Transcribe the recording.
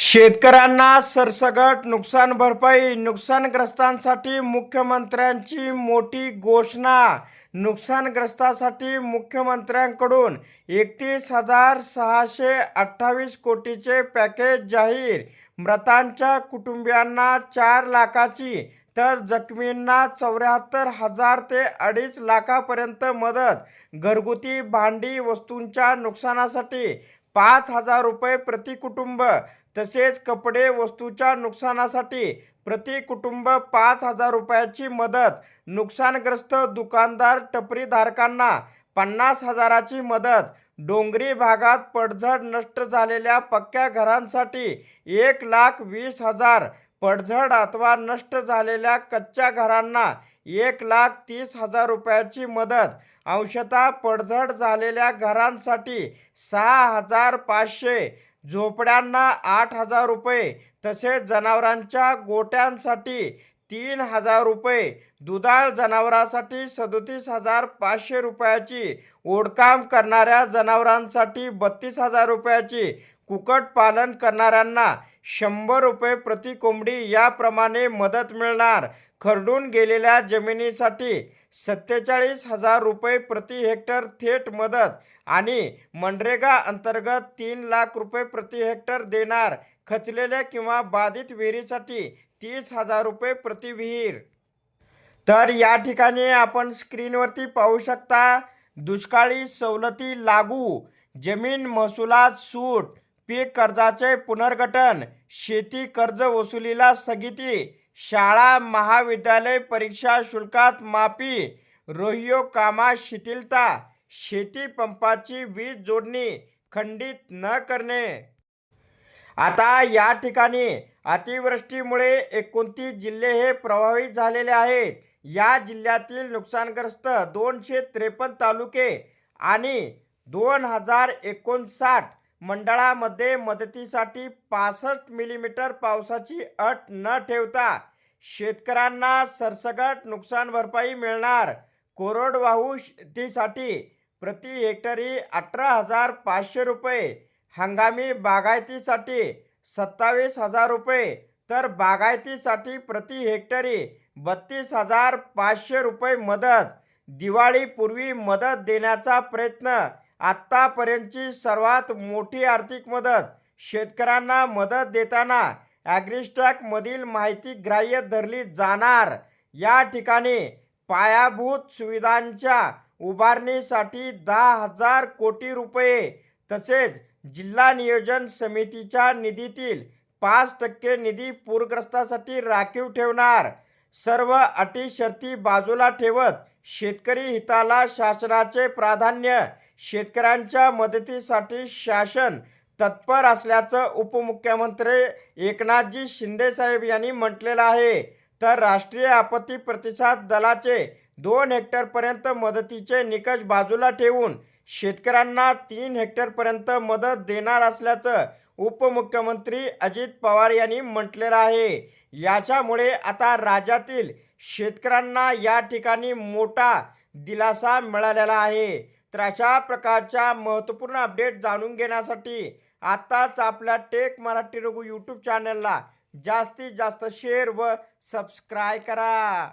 शेतकऱ्यांना सरसगट नुकसान भरपाई नुकसानग्रस्तांसाठी मुख्यमंत्र्यांची मोठी घोषणा. नुकसानग्रस्तासाठी मुख्यमंत्र्यांकडून एकतीस हजार सहाशे अठ्ठावीस कोटीचे पॅकेज जाहीर. मृतांच्या कुटुंबियांना चार लाखाची तर जखमींना चौऱ्याहत्तर हजार ते अडीच लाखापर्यंत मदत. घरगुती भांडी वस्तूंच्या नुकसानासाठी पाच हजार रुपये प्रति कुटुंब तसेच कपडे वस्तूच्या नुकसानासाठी प्रति कुटुंब पाच हजार रुपयाची मदत. नुकसानग्रस्त दुकानदार टपरीधारकांना पन्नास हजाराची मदत. डोंगरी भागात पडझड नष्ट झालेल्या पक्क्या घरांसाठी एक लाख वीस हजार. पडझड अथवा नष्ट झालेल्या कच्च्या घरांना एक लाख तीस हजार रुपयाची मदत. अंशतः पडझड झालेल्या घरांसाठी सहा हजार पाचशे झोपड्यांना आठ हजार रुपये तसेच जनावरांच्या गोट्यांसाठी तीन हजार रुपये दुधाळ जनावरांसाठी सदोतीस हजार पाचशे रुपयाची ओढकाम करणाऱ्या जनावरांसाठी बत्तीस हजार रुपयाची कुक्कुटपालन करणाऱ्यांना शंभर रुपये प्रति कोंबडी याप्रमाणे मदत मिळणार. खरडून गेलेल्या जमिनीसाठी सत्तेचाळीस हजार रुपये प्रति हेक्टर थेट मदत आणि मनरेगा अंतर्गत तीन लाख रुपये प्रति हेक्टर देणार. खचलेल्या किंवा बाधित विहिरीसाठी तीस हजार रुपये प्रति विहीर. तर या ठिकाणी आपण स्क्रीनवरती पाहू शकता दुष्काळी सवलती लागू जमीन महसुलात सूट पीक कर्जाचे पुनर्गठन शेती कर्ज वसुलीला स्थगिती शाळा महाविद्यालय परीक्षा शुल्कात माफी रोहियो कामात शिथिलता शेती पंपाची वीज जोडणी खंडित न करणे. आता या ठिकाणी अतिवृष्टीमुळे एकोणतीस जिल्हे हे प्रभावित झालेले आहेत. या जिल्ह्यातील नुकसानग्रस्त दोनशे त्रेपन्न तालुके आणि दोन हजार एकोणसाठ मंडळामध्ये मदतीसाठी पासष्ट मिलीमीटर पावसाची अट न ठेवता शेतकऱ्यांना सरसकट नुकसान भरपाई मिळणार. कोरडवाहू शेतीसाठी प्रति हेक्टरी अठरा हजार पाचशे रुपये. हंगामी बागायतीसाठी सत्तावीस हजार रुपये. तर बागायतीसाठी प्रति हेक्टरी बत्तीस हजार पाचशे रुपये मदत. दिवाळीपूर्वी मदत देण्याचा प्रयत्न आत्तापर्यंतची सर्वात मोठी आर्थिक मदत शेतकऱ्यांना मदत देताना ॲग्रिस्टॅकमधील माहिती ग्राह्य धरली जाणार. या ठिकाणी पायाभूत सुविधांच्या उभारणीसाठी दहा हजार कोटी रुपये तसेच जिल्हा नियोजन समितीच्या निधीतील पाच टक्के निधी पूरग्रस्तासाठी राखीव ठेवणार. सर्व अटी शर्ती बाजूला ठेवत शेतकरी हिताला शासनाचे प्राधान्य शेतकऱ्यांच्या मदतीसाठी शासन तत्पर असल्याचं उपमुख्यमंत्री एकनाथजी शिंदेसाहेब यांनी म्हटलेलं आहे. तर राष्ट्रीय आपत्ती प्रतिसाद दलाचे दोन हेक्टरपर्यंत मदतीचे निकष बाजूला ठेवून शेतकऱ्यांना तीन हेक्टरपर्यंत मदत देणार असल्याचं उपमुख्यमंत्री अजित पवार यांनी म्हटलेलं आहे. याच्यामुळे आता राज्यातील शेतकऱ्यांना या ठिकाणी मोठा दिलासा मिळालेला आहे. तर अशा प्रकारच्या महत्त्वपूर्ण अपडेट जाणून घेण्यासाठी आत्ताच आपल्या टेक मराठी रघु यूट्यूब चॅनलला जास्तीत जास्त शेअर व सबस्क्राय करा.